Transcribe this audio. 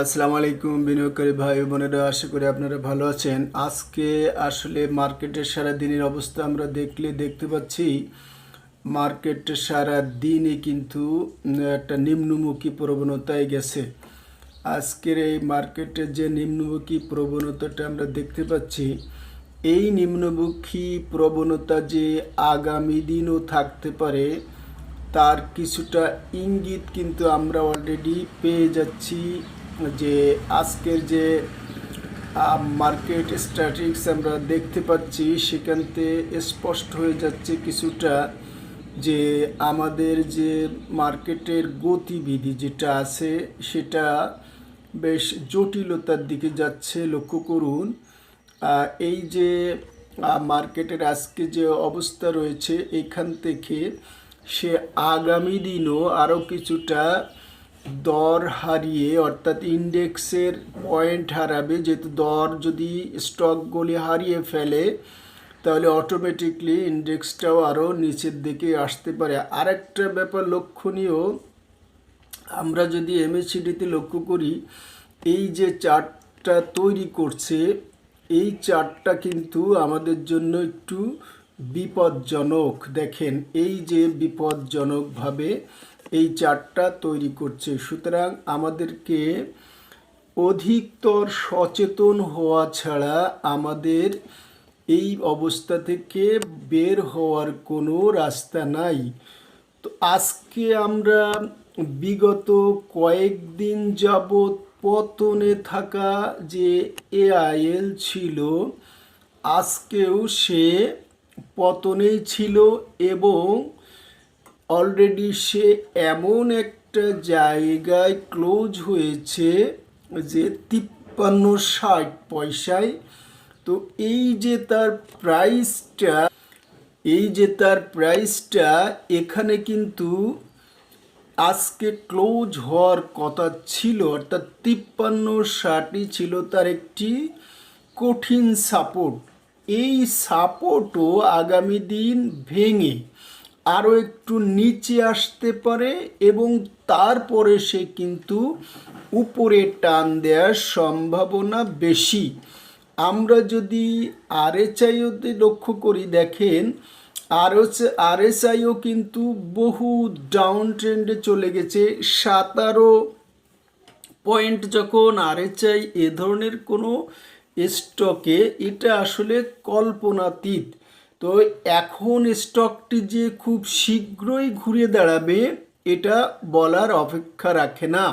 আসসালামু আলাইকুম বিনিয়োগকারী ভাই বোনেরা, আশা করি আপনারা ভালো আছেন। আজকে আসলে মার্কেটের সারা দিনের অবস্থা আমরা দেখলে দেখতে পাচ্ছি মার্কেট সারা দিনই কিন্তু একটা নিম্নমুখী প্রবণতায় গেছে। আজকের এই মার্কেটের যে নিম্নমুখী প্রবণতাটা আমরা দেখতে পাচ্ছি, এই নিম্নমুখী প্রবণতা যে আগামী দিনও থাকতে পারে, তার কিছুটা ইঙ্গিত কিন্তু আমরা অলরেডি পেয়ে যাচ্ছি যে আজকের যে মার্কেট স্ট্র্যাটিক্স আমরা দেখতে পাচ্ছি সেখানতে স্পষ্ট হয়ে যাচ্ছে কিছুটা যে আমাদের যে মার্কেটের গতিবিধি যেটা আছে, সেটা বেশ জটিলতার দিকে যাচ্ছে, লক্ষ্য করুন। এই যে মার্কেটের আজকে যে অবস্থা রয়েছে, এখান থেকে সে আগামী দিনও আরও কিছুটা দর হারিয়ে অর্থাৎ ইন্ডেক্সের পয়েন্ট হারাবে, যেহেতু দর যদি স্টকগুলি হারিয়ে ফেলে, তাহলে অটোমেটিকলি ইন্ডেক্সটাও আরও নিচের দিকে আসতে পারে। আরেকটা ব্যাপার লক্ষণীয়, আমরা যদি এমএসিডিতে লক্ষ্য করি, এই যে চার্টটা তৈরি করছে, এই চার্টটা কিন্তু আমাদের জন্য একটু বিপজ্জনক। দেখেন, এই যে বিপজ্জনকভাবে এই চার্টটা তৈরি করছে। সুতরাং আমাদেরকে অধিকতর সচেতন হওয়া ছাড়া আমাদের এই অবস্থা থেকে বের হওয়ার কোনো রাস্তা নাই। তো আজকে আমরা বিগত কয়েকদিন যাবৎ পতনে থাকা যে এআইএল ছিল, আজকেও সে পতনেই ছিল এবং অলরেডি সে এমন একটা জায়গায় ক্লোজ হয়েছে যে তিপ্পান্ন ষাট পয়সায়। তো এই যে তার প্রাইসটা এই যে তার প্রাইসটা এখানে কিন্তু আজকে ক্লোজ হওয়ার কথা ছিল, অর্থাৎ তিপ্পান্ন ষাটই ছিল তার একটি কঠিন সাপোর্ট এই সাপোর্টও আগামী দিন ভেঙে আরও একটু নিচে আসতে পারে এবং তারপরে সে কিন্তু উপরে টান দেওয়ার সম্ভাবনা বেশি। আমরা যদি আরএচআইওতে লক্ষ্য করি, দেখেন, আরএস, আরএসআইও কিন্তু বহু ডাউন ট্রেন্ডে চলে গেছে। সাতারো পয়েন্ট যখন আরএচআই এ ধরনের কোনো স্টকে এটা আসলে কল্পনাতীত। তো এখন স্টকটি যে খুব শীঘ্রই ঘুরে দাঁড়াবে এটা বলার অপেক্ষা রাখে না।